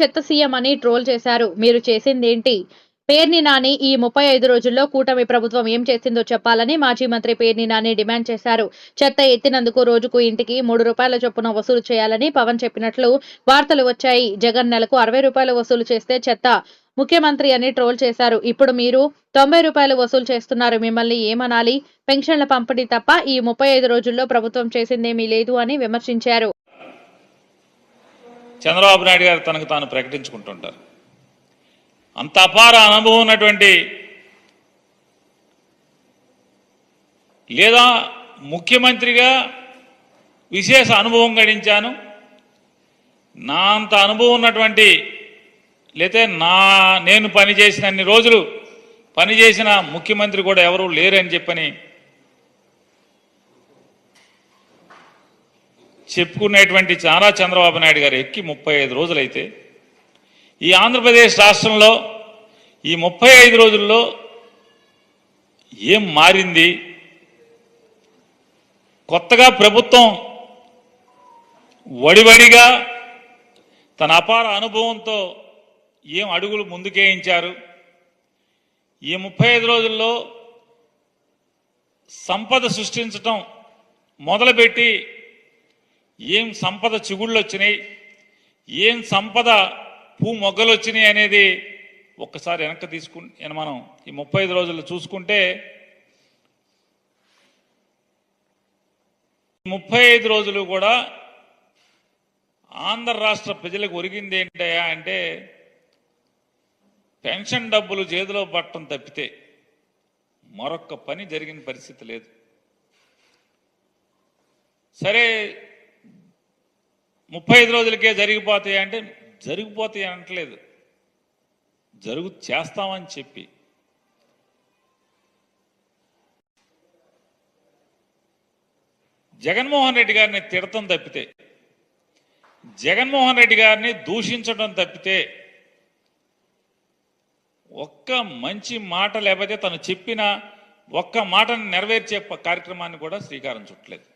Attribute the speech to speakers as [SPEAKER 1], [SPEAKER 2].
[SPEAKER 1] చెత్త సీఎం అని ట్రోల్ చేశారు. మీరు చేసిందేంటి? పేర్ని నాని ఈ ముప్పై ఐదు రోజుల్లో కూటమి ప్రభుత్వం ఏం చేసిందో చెప్పాలని మాజీ మంత్రి పేర్ని నాని డిమాండ్ చేశారు. చెత్త ఎత్తినందుకు రోజుకు ఇంటికి మూడు రూపాయల చొప్పున వసూలు చేయాలని పవన్ చెప్పినట్లు వార్తలు వచ్చాయి. జగన్ నెలకు అరవై రూపాయలు వసూలు చేస్తే చెత్త ముఖ్యమంత్రి అని ట్రోల్ చేశారు. ఇప్పుడు మీరు తొంభై రూపాయలు వసూలు చేస్తున్నారు. మిమ్మల్ని ఏమనాలి? పెన్షన్ల పంపిణీ తప్ప ఈ ముప్పై ఐదు రోజుల్లో ప్రభుత్వం చేసిందేమీ లేదు అని విమర్శించారు.
[SPEAKER 2] చంద్రబాబు నాయుడు గారు తనకు తాను ప్రకటించుకుంటుంటారు. అంత అపార అనుభవం ఉన్నటువంటి లేదా ముఖ్యమంత్రిగా విశేష అనుభవం గడించాను. నా అంత అనుభవం ఉన్నటువంటి లేతే నా నేను పనిచేసిన అన్ని రోజులు పనిచేసిన ముఖ్యమంత్రి కూడా ఎవరు లేరని చెప్పని చెప్పుకునేటువంటి చాలా చంద్రబాబు నాయుడు గారు ఎక్కి ముప్పై ఐదు రోజులైతే ఈ ఆంధ్రప్రదేశ్ రాష్ట్రంలో ఈ ముప్పై ఐదు రోజుల్లో ఏం మారింది? కొత్తగా ప్రభుత్వం వడివడిగా తన అపార అనుభవంతో ఏం అడుగులు ముందుకేయించారు? ఈ ముప్పై ఐదు రోజుల్లో సంపద సృష్టించటం మొదలుపెట్టి ఏం సంపద చిగుళ్ళు వచ్చినాయి ఏం సంపద పూ మొగ్గలు వచ్చినాయి అనేది ఒక్కసారి వెనక్కి తీసుకు మనం ఈ ముప్పై ఐదు రోజుల్లో చూసుకుంటే ముప్పై ఐదు రోజులు కూడా ఆంధ్ర రాష్ట్ర ప్రజలకు ఒరిగింది ఏంటయ్యా అంటే పెన్షన్ డబ్బులు చేతిలో పట్టడం తప్పితే మరొక్క పని జరిగిన పరిస్థితి లేదు. సరే ముప్పై ఐదు రోజులకే జరిగిపోతాయి అంటే జరిగిపోతాయి అనట్లేదు. జరుగు చేస్తామని చెప్పి. జగన్మోహన్ రెడ్డి గారిని తిడతం తప్పితే జగన్మోహన్ రెడ్డి గారిని దూషించడం తప్పితే ఒక్క మంచి మాట లేకపోతే తను చెప్పిన ఒక్క మాటను నెరవేర్చే కార్యక్రమాన్ని కూడా శ్రీకారం చుట్టలేదు.